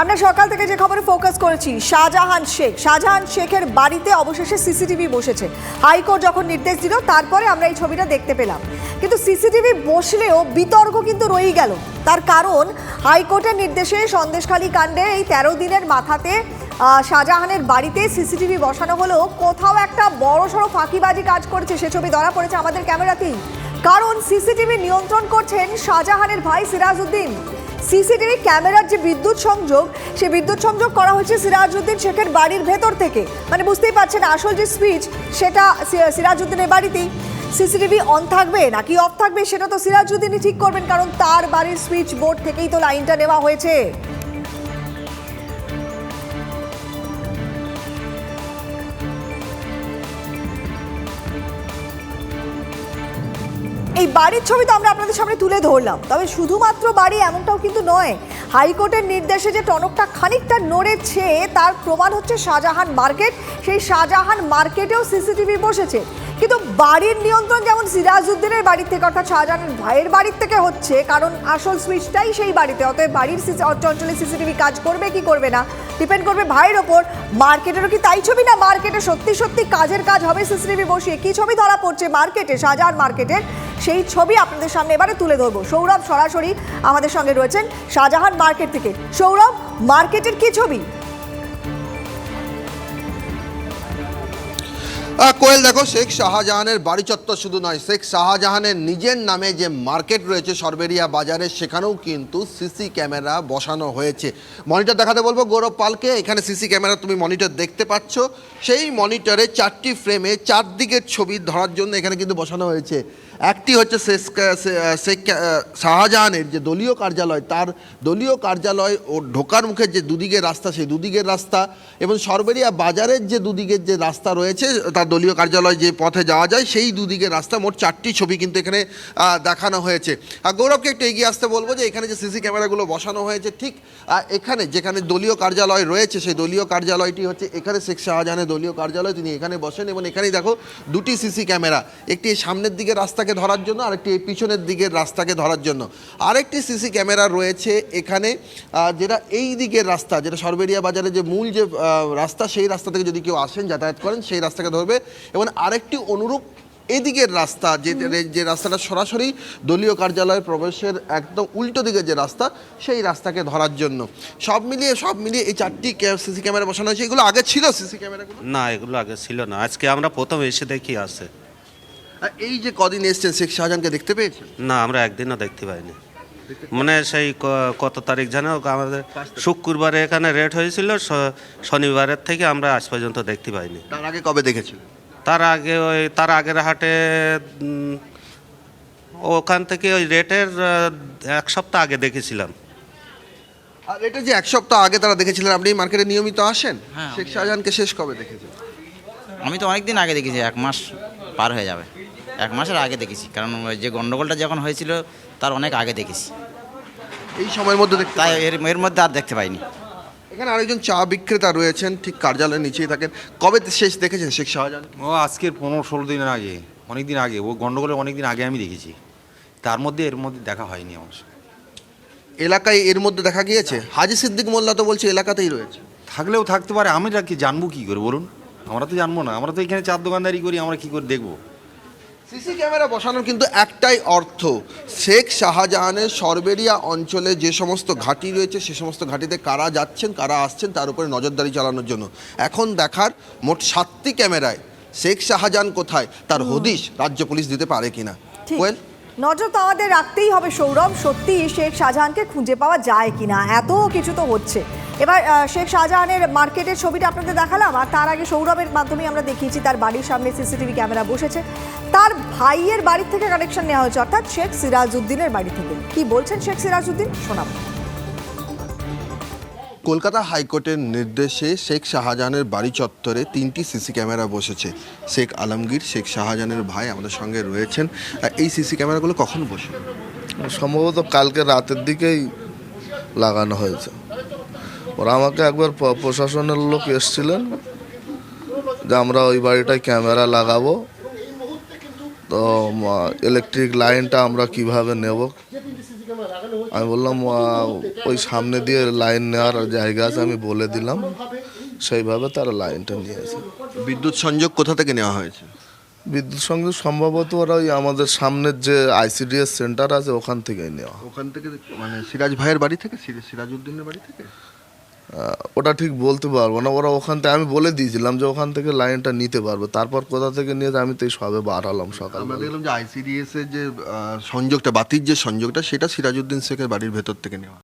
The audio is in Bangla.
আমরা সকাল থেকে যে খবরে ফোকাস করেছি, শাহজাহান শেখ। শাহজাহান শেখের বাড়িতে অবশেষে সিসিটিভি বসেছে। হাইকোর্ট যখন নির্দেশ দিল, তারপরে আমরা এই ছবিটা দেখতে পেলাম। কিন্তু সিসিটিভি বসলেও বিতর্ক কিন্তু রয়েই গেল। তার কারণ, হাইকোর্টের নির্দেশে সন্দেশখালী কাণ্ডে এই তেরো দিনের মাথাতে শাহজাহানের বাড়িতে সিসিটিভি বসানো হলেও কোথাও একটা বড় সড়ো ফাঁকিবাজি কাজ করেছে সে ছবি ধরা পড়েছে আমাদের ক্যামেরাতেই। কারণ সিসিটিভি নিয়ন্ত্রণ করছেন শাহজাহানের ভাই সিরাজউদ্দিন। সিসিটিভি ক্যামেরার যে বিদ্যুৎ সংযোগ সে বিদ্যুৎ সংযোগ করা হয়েছে সিরাজউদ্দিন শেখের বাড়ির ভেতর থেকে। মানে বুঝতেই পারছেন, আসল যে সুইচ সেটা সিরাজউদ্দিনের বাড়িতেই সিসিটিভি অন থাকবে নাকি অফ থাকবে, সেটা তো সিরাজউদ্দিনই ঠিক করবেন, কারণ তার বাড়ির সুইচ বোর্ড থেকেই তো লাইনটা নেওয়া হয়েছে। এই বাড়ির ছবি তো আমরা আপনাদের সামনে তুলে ধরলাম। তবে শুধুমাত্র বাড়ি এমনটাও কিন্তু নয়, হাইকোর্টের নির্দেশে যে টনকটা খানিকটা নড়েছে তার প্রমাণ হচ্ছে শাহজাহান মার্কেট। সেই শাহজাহান মার্কেটেও সিসিটিভি বসেছে। কিন্তু বাড়ির নিয়ন্ত্রণ যেমন সিরাজউদ্দিনের বাড়ির থেকে অর্থাৎ শাহজাহানের ভাইয়ের বাড়ির থেকে হচ্ছে, কারণ আসল সুইচটাই সেই বাড়িতে। অতএব বাড়ির অঞ্চলে সিসিটিভি কাজ করবে, কি করবে না? ডিপেন্ড করবে ভাইয়ের ওপর। মার্কেটেরও কি তাই ছবি না মার্কেটে সত্যি সত্যি কাজের কাজ হবে সিসিটিভি বসিয়ে? কি ছবি ধরা পড়ছে মার্কেটে, শাহজাহান মার্কেটের? সেই ছবি আপনাদের সামনে এবারে তুলে ধরবো। সৌরভ সরাসরি আমাদের সঙ্গে রয়েছেন শাহজাহান মার্কেট থেকে। সৌরভ, মার্কেটের কি ছবি? কোয়েল, দেখো, শেখ শাহজাহানের বাড়ি চত্বর শুধু নয়, শেখ শাহজাহানের নিজের নামে যে মার্কেট রয়েছে সরবেরিয়া বাজারে, সেখানেও কিন্তু সিসি ক্যামেরা বসানো হয়েছে। মনিটর দেখাতে বলব, গৌরব পালকে, এখানে সিসি ক্যামেরা তুমি মনিটর দেখতে পাচ্ছ। সেই মনিটরে চারটি ফ্রেমে চারদিকের ছবি ধরার জন্য এখানে কিন্তু বসানো হয়েছে। একটি হচ্ছে শেখ শেখ শাহজাহানের যে দলীয় কার্যালয়, তার দলীয় কার্যালয় ও ঢোকার মুখের যে দুদিকের রাস্তা, সেই দুদিকের রাস্তা এবং সরবেরিয়া বাজারের যে দুদিকের যে রাস্তা রয়েছে, তার দলীয় কার্যালয় যে পথে যাওয়া যায়, সেই দুদিকের রাস্তা মোট চারটি ছবি কিন্তু এখানে দেখানো হয়েছে। আর গৌরবকে একটু এগিয়ে আসতে বলব যে, এখানে যে সিসি ক্যামেরাগুলো বসানো হয়েছে, ঠিক এখানে যেখানে দলীয় কার্যালয় রয়েছে, সেই দলীয় কার্যালয়টি হচ্ছে এখানে শেখ শাহজাহানের দলীয় কার্যালয়। তিনি এখানে বসেন এবং এখানেই দেখো, দুটি সিসি ক্যামেরা, একটি সামনের দিকের রাস্তাকে ধরার জন্য, আরেকটি পিছনের দিকের রাস্তাকে ধরার জন্য। আরেকটি সিসি ক্যামেরা রয়েছে এখানে যেটা এই দিকের রাস্তা, যেটা সরবেরিয়া বাজারে যে মূল যে রাস্তা, সেই রাস্তা থেকে যদি কেউ আসেন, যাতায়াত করেন, সেই রাস্তাকে ধরবে। এবং আরেকটি অনুরূপ এদিকের রাস্তা যে যে রাস্তাটা সরাসরি দলীয় কার্যালয়ের প্রবেশের একদম উল্টো দিকে যে রাস্তা সেই রাস্তাকে ধরার জন্য। সব মিলিয়ে সব মিলিয়ে এই চারটি সিসি ক্যামেরা বসানো হয়েছে। এগুলো আগে ছিল সিসি ক্যামেরাগুলো? না এগুলো আগে ছিল না। আজকে আমরা প্রথম এসে দেখি আছে। এই যে কদিন এসছেন শেখ শাহজাহানকে দেখতে পেয়েছেন? না আমরা একদিনও দেখতে পাইনি। মানে সেই কত তারিখ জানো? আমাদের শুক্রবারে এখানে রেট হয়েছিল শ- শনিবারের থেকে আমরা আজ পর্যন্ত দেখতে পাইনি। তার আগে কবে দেখেছিলেন তার আগে ওই তার আগের হাটে ওখান থেকে ওই রেটের এক সপ্তাহ আগে দেখেছিলাম। আর এটা যে এক সপ্তাহ আগে তারা দেখেছিলেন আপনি মার্কেটে নিয়মিত আসেন? হ্যাঁ, শেখ শাহজাহানকে শেষ কবে দেখেছেন? আমি তো অনেক দিন আগে দেখেছি এক মাস পার হয়ে যাবে। এক মাসের আগে দেখেছি কারণ ওই যে গন্ডগোলটা যখন হয়েছিল তার অনেক আগে দেখেছি। এই সময়ের মধ্যে দেখতে তাই এর এর মধ্যে আর দেখতে পাইনি। এখানে আরেকজন চা বিক্রেতা রয়েছেন ঠিক কার্যালয়ের নিচেই থাকেন। কবে শেষ দেখেছেন শেখ শাহজাহান? ও আজকের পনেরো ষোলো দিনের আগে অনেক দিন আগে। ও গন্ডগোলের অনেক দিন আগে আমি দেখেছি। তার মধ্যে এর মধ্যে দেখা হয়নি আমার এলাকায় এর মধ্যে দেখা গিয়েছে? হাজি সিদ্দিক মোল্লা তো বলছে এলাকাতেই রয়েছে। থাকলেও থাকতে পারে। আমরা কি জানব কি করে? বলুন। আমরা তো জানব না। আমরা তো এখানে চার দোকানদারি করি আমরা কি করে দেখব? সিসি ক্যামেরা বসানোর কিন্তু একটাই অর্থ। শেখ শাহজাহানের সরবেরিয়া অঞ্চলে যে সমস্ত ঘাঁটি রয়েছে সে সমস্ত ঘাঁটিতে কারা যাচ্ছেন কারা আসছেন তার উপরে নজরদারি চালানোর জন্য। এখন দেখার মোট সাতটি ক্যামেরায় শেখ শাহজাহান কোথায় তার হদিশ রাজ্য পুলিশ দিতে পারে কিনা? কোয়েল নজর তো আমাদের রাখতেই হবে সৌরভ সত্যি শেখ শাহজাহানকে খুঁজে পাওয়া যায় কিনা? এত কিছু তো হচ্ছে। এবার শেখ শাহজাহানের মার্কেটের ছবিটা আপনাদের দেখালাম আর তার আগে সৌরভের মাধ্যমে আমরা দেখিয়েছি তার বাড়ির সামনে সিসিটিভি ক্যামেরা বসেছে। তার ভাইয়ের বাড়ি থেকে কানেকশন নেওয়া হয়েছে অর্থাৎ শেখ সিরাজউদ্দিনের বাড়ি থেকে। কি বলছেন শেখ সিরাজউদ্দিন? শোনাবো। কলকাতা হাইকোর্টের নির্দেশে শেখ শাহজাহানের বাড়ি চত্বরে তিনটি সিসি ক্যামেরা বসেছে। শেখ আলমগীর শেখ শাহজাহানের ভাই আমাদের সঙ্গে রয়েছেন। আর এই সিসি ক্যামেরাগুলো কখন বসে? সম্ভবত কালকে রাতের দিকেই লাগানো হয়েছে। ওরা আমাকে একবার প্রশাসনের লোক এসছিলেন যে আমরা ওই বাড়িটায় ক্যামেরা লাগাবো। তো ইলেকট্রিক লাইনটা আমরা কীভাবে নেব? আমি বললাম ওই সামনে দিয়ে লাইন নেওয়ার জায়গা আছে আমি বলে দিলাম। সেইভাবে তারা লাইনটা নিয়েছে। বিদ্যুৎ সংযোগ কোথা থেকে নেওয়া হয়েছে? বিদ্যুৎ সংযোগ সম্ভবত ওরা ওই আমাদের সামনের যে আইসিডিএস সেন্টার আছে ওখান থেকেই নেওয়া। ওখান থেকে মানে সিরাজ ভাইয়ের বাড়ি থেকে? সিরা- সিরাজউদ্দিনের বাড়ি থেকে? ওটা ঠিক বলতে পারব না। ওরা ওখান থেকে আমি বলে দিয়েছিলাম যে ওখান থেকে লাইনটা নিতে পারব। তারপর কোথা থেকে নিয়ে আমি তো সবে বাড়ালাম সকাল আমরা দেখলাম যে আইসিডিএস এর যে সংযোগটা, বাতির যে সংযোগটা, সেটা সিরাজউদ্দিন শেখের বাড়ির ভেতর থেকে নেওয়া।